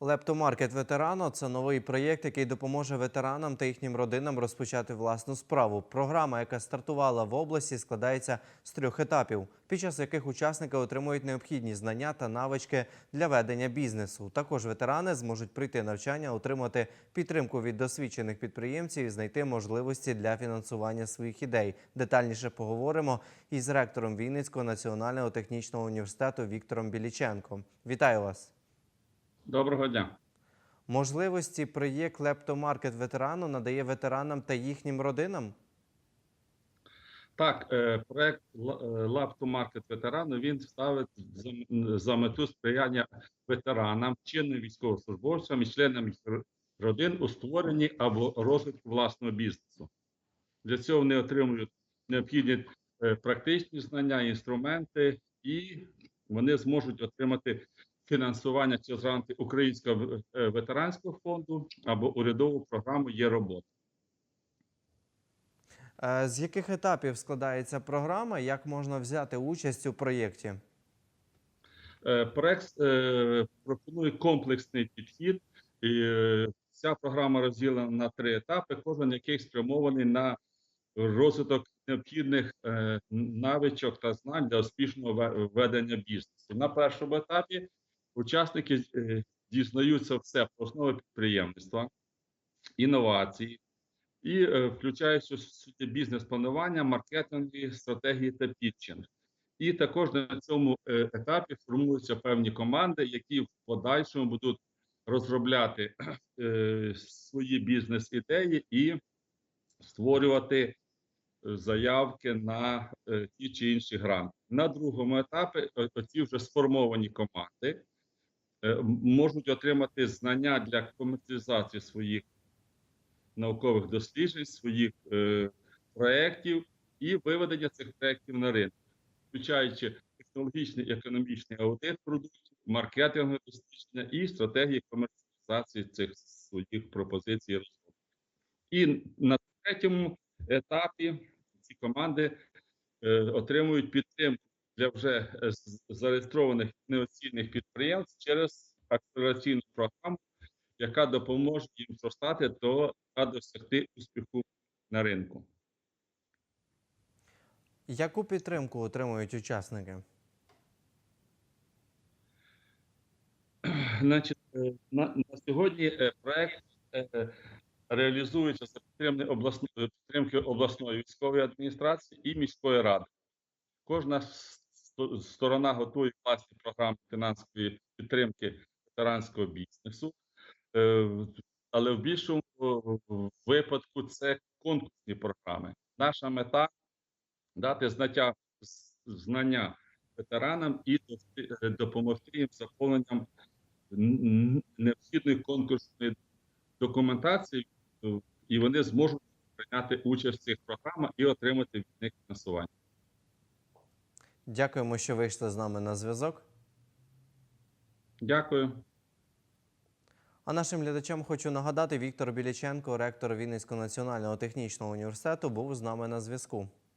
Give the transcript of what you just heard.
Лептомаркет ветерано це новий проєкт, який допоможе ветеранам та їхнім родинам розпочати власну справу. Програма, яка стартувала в області, складається з трьох етапів, під час яких учасники отримують необхідні знання та навички для ведення бізнесу. Також ветерани зможуть прийти навчання, отримати підтримку від досвідчених підприємців і знайти можливості для фінансування своїх ідей. Детальніше поговоримо із ректором Вінницького національного технічного університету Віктором Біліченком. Вітаю вас! Доброго дня. Можливості проєкт Лептомаркет ветерану надає ветеранам та їхнім родинам. Так, е, проект Lab to Market ветерану він ставить за, за мету сприяння ветеранам, чинним військовослужбовцям і членам їх родин у створенні або розвитку власного бізнесу. Для цього вони отримують необхідні е, практичні знання, інструменти, і вони зможуть отримати фінансування через гранти Українського е, ветеранського фонду або урядову програму Є робота. Е, З яких етапів складається програма? Як можна взяти участь у проєкті? Е, Проект пропонує комплексний підхід. Ця програма розділена на три етапи, кожен яких спрямований на розвиток необхідних навичок та знань для успішного ве- ведення бізнесу. На першому етапі учасники е, дізнаються все про основи підприємництва, інновації і е, включаючи суті бізнес-планування, маркетингові стратегії та пітчинг. І також на цьому е, етапі формуються певні команди, які в подальшому будуть розробляти свої бізнес-ідеї і створювати заявки на ті чи інші гранти. На другому етапі оці вже сформовані команди можуть отримати знання для комерціалізації своїх наукових досліджень, своїх е, проєктів і виведення цих проєктів на ринок, включаючи технологічний і економічний аудит продуктів, маркетингове дослідження і стратегії комерціалізації цих своїх пропозицій. і розробок. І на третьому етапі ці команди е, отримують підтримку для вже е, зареєстрованих неоцільних підприємств через акселераційну програму, яка допоможе їм зростати до та досягти успіху на ринку. Яку підтримку отримують учасники? Значить, е, на, на сьогодні е, проект реалізується за підтримки обласної підтримки обласної військової адміністрації і міської ради. Кожна сто- сторона готує власні програми фінансової підтримки ветеранського бізнесу, Е, але в більшому е, випадку це конкурсні програми. Наша мета дати знаття, знання ветеранам і е, допомогти їм з заповненням необхідної конкурсної документації, і вони зможуть прийняти участь в цих програмах і отримати від них фінансування. Дякуємо, що вийшли з нами на зв'язок. Дякую. А нашим глядачам хочу нагадати, Віктор Біліченко, ректор Вінницького національного технічного університету, був з нами на зв'язку.